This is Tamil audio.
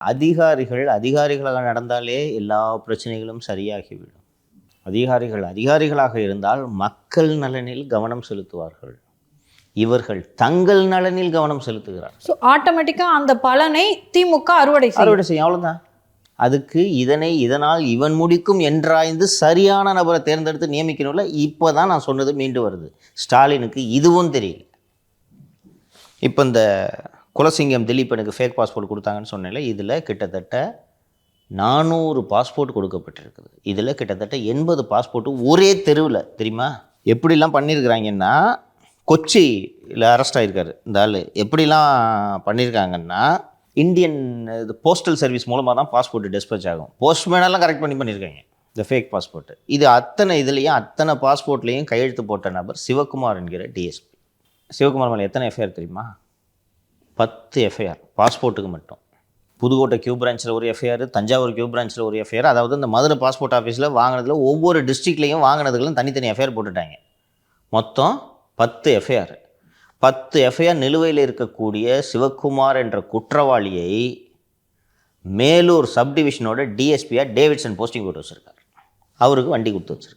அதிகாரிகள் அதிகாரிகளாக நடந்தாலே எல்லா பிரச்சனைகளும் சரியாகிவிடும். அதிகாரிகள் அதிகாரிகளாக இருந்தால் மக்கள் நலனில் கவனம் செலுத்துவார்கள். இவர்கள் தங்கள் நலனில் கவனம் செலுத்துகிறார்கள். ஸோ ஆட்டோமேட்டிக்காக அந்த பலனை திமுக அறுவடை அறுவடை செய்யும். அவ்வளோதான் அதுக்கு இதனை இதனால் இவன் முடிக்கும் என்றாய்ந்து சரியான நபரை தேர்ந்தெடுத்து நியமிக்கணும்ல இப்போ தான் நான் சொன்னது மீண்டு வருது. ஸ்டாலினுக்கு இதுவும் தெரியல. இப்போ இந்த குலசிங்கம் திலீப் எனக்கு ஃபேக் பாஸ்போர்ட் கொடுத்தாங்கன்னு சொன்னேன்ல இதில் கிட்டத்தட்ட நானூறு பாஸ்போர்ட் கொடுக்கப்பட்டிருக்குது. இதில் கிட்டத்தட்ட எண்பது பாஸ்போர்ட்டு ஒரே தெருவில் தெரியுமா? எப்படிலாம் பண்ணியிருக்கிறாங்கன்னா கொச்சியில் அரெஸ்ட் ஆகியிருக்காரு இந்த ஆள். எப்படிலாம் பண்ணியிருக்காங்கன்னா இந்தியன் இது போஸ்டல் சர்வீஸ் மூலமாக தான் பாஸ்போர்ட் டிஸ்பேச் ஆகும். போஸ்ட்மேனெல்லாம் கரெக்ட் பண்ணி பண்ணியிருக்காங்க இந்த ஃபேக் பாஸ்போர்ட்டு இது அத்தனை இதுலேயும் அத்தனை பாஸ்போர்ட்லேயும் கையெழுத்து போட்ட நபர் சிவகுமார் என்கிற டிஎஸ்பி சிவகுமார் மேலே எத்தனை எஃப்ஐஆர் தெரியுமா? பத்து எஃப்ஐஆர் பாஸ்போர்ட்டுக்கு மட்டும். புதுக்கோட்டை கியூ பிரான்ச்சில் ஒரு எஃப்ஐஆர் தஞ்சாவூர் கியூ பிரான்ச்சில் ஒரு எஃப்ஐஆர் அதாவது இந்த மதுரை பாஸ்போர்ட் ஆஃபீஸில் வாங்கினதில் ஒவ்வொரு டிஸ்ட்ரிக்ட்லேயும் வாங்கினதுகளும் தனித்தனி எஃப்ஐஆர் போட்டுட்டாங்க. மொத்தம் பத்து எஃப்ஐஆர் பத்து எஃப்ஐஆர் நிலுவையில் இருக்கக்கூடிய சிவக்குமார் என்ற குற்றவாளியை மேலூர் சப் டிவிஷனோட டிஎஸ்பியாக டேவிட்சன் போஸ்டிங் போட்டு வச்சுருக்கார். அவருக்கு வண்டி கொடுத்து வச்சிருக்காரு.